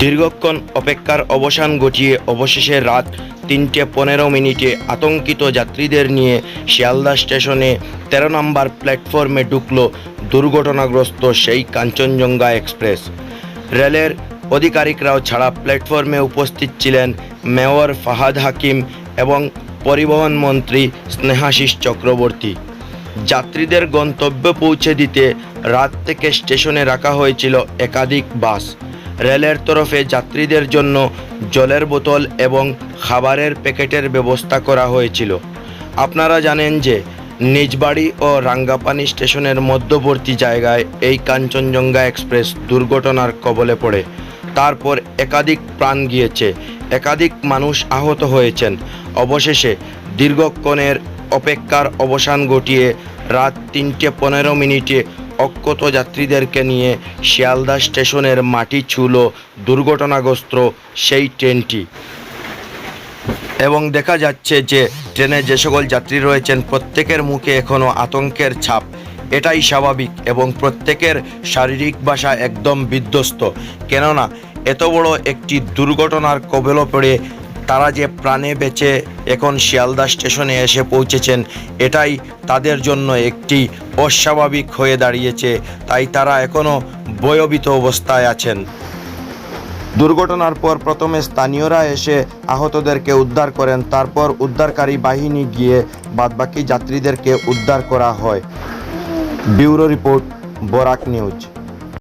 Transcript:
দীর্ঘক্ষণ অপেক্ষার অবসান ঘটিয়ে অবশেষে রাত তিনটে পনেরো মিনিটে আতঙ্কিত যাত্রীদের নিয়ে শিয়ালদা স্টেশনে তেরো নম্বর প্ল্যাটফর্মে ঢুকল দুর্ঘটনাগ্রস্ত সেই কাঞ্চনজঙ্ঘা এক্সপ্রেস। রেলের আধিকারিকরাও ছাড়া প্ল্যাটফর্মে উপস্থিত ছিলেন মেয়র ফাহাদ হাকিম এবং পরিবহন মন্ত্রী স্নেহাশিস চক্রবর্তী। যাত্রীদের গন্তব্যে পৌঁছে দিতে রাত থেকে স্টেশনে রাখা হয়েছিল একাধিক বাস। রেলের তরফে যাত্রীদের জন্য জলের বোতল এবং খাবারের প্যাকেটের ব্যবস্থা করা হয়েছিল। আপনারা জানেন যে নিজবাড়ি ও রাঙ্গাপানি স্টেশনের মধ্যবর্তী জায়গায় এই কাঞ্চনজঙ্ঘা এক্সপ্রেস দুর্ঘটনার কবলে পড়ে। তারপর একাধিক প্রাণ গিয়েছে, একাধিক মানুষ আহত হয়েছেন। অবশেষে দীর্ঘক্ষণের অপেক্ষার অবসান ঘটিয়ে রাত তিনটে পনেরো মিনিটে অক্ষত যাত্রীদেরকে নিয়ে শিয়ালদা স্টেশনের মাটি ছুল দুর্ঘটনাগ্রস্ত সেই ট্রেনটি। এবং দেখা যাচ্ছে যে ট্রেনে যে সকল যাত্রী রয়েছেন, প্রত্যেকের মুখে এখনও আতঙ্কের ছাপ। এটাই স্বাভাবিক এবং প্রত্যেকের শারীরিক ভাষা একদম বিধ্বস্ত। কেননা, এত বড় একটি দুর্ঘটনার কবলে পড়ে তারা যে প্রাণে বেঁচে এখন শিয়ালদা স্টেশনে এসে পৌঁছেছেন, এটাই তাদের জন্য একটি অস্বাভাবিক হয়ে দাঁড়িয়েছে। তাই তারা এখনও ভয়ভীত অবস্থায় আছেন। দুর্ঘটনার পর প্রথমে স্থানীয়রা এসে আহতদেরকে উদ্ধার করেন, তারপর উদ্ধারকারী বাহিনী গিয়ে বাদবাকি যাত্রীদেরকে উদ্ধার করা হয়। Bureau report, Barak news.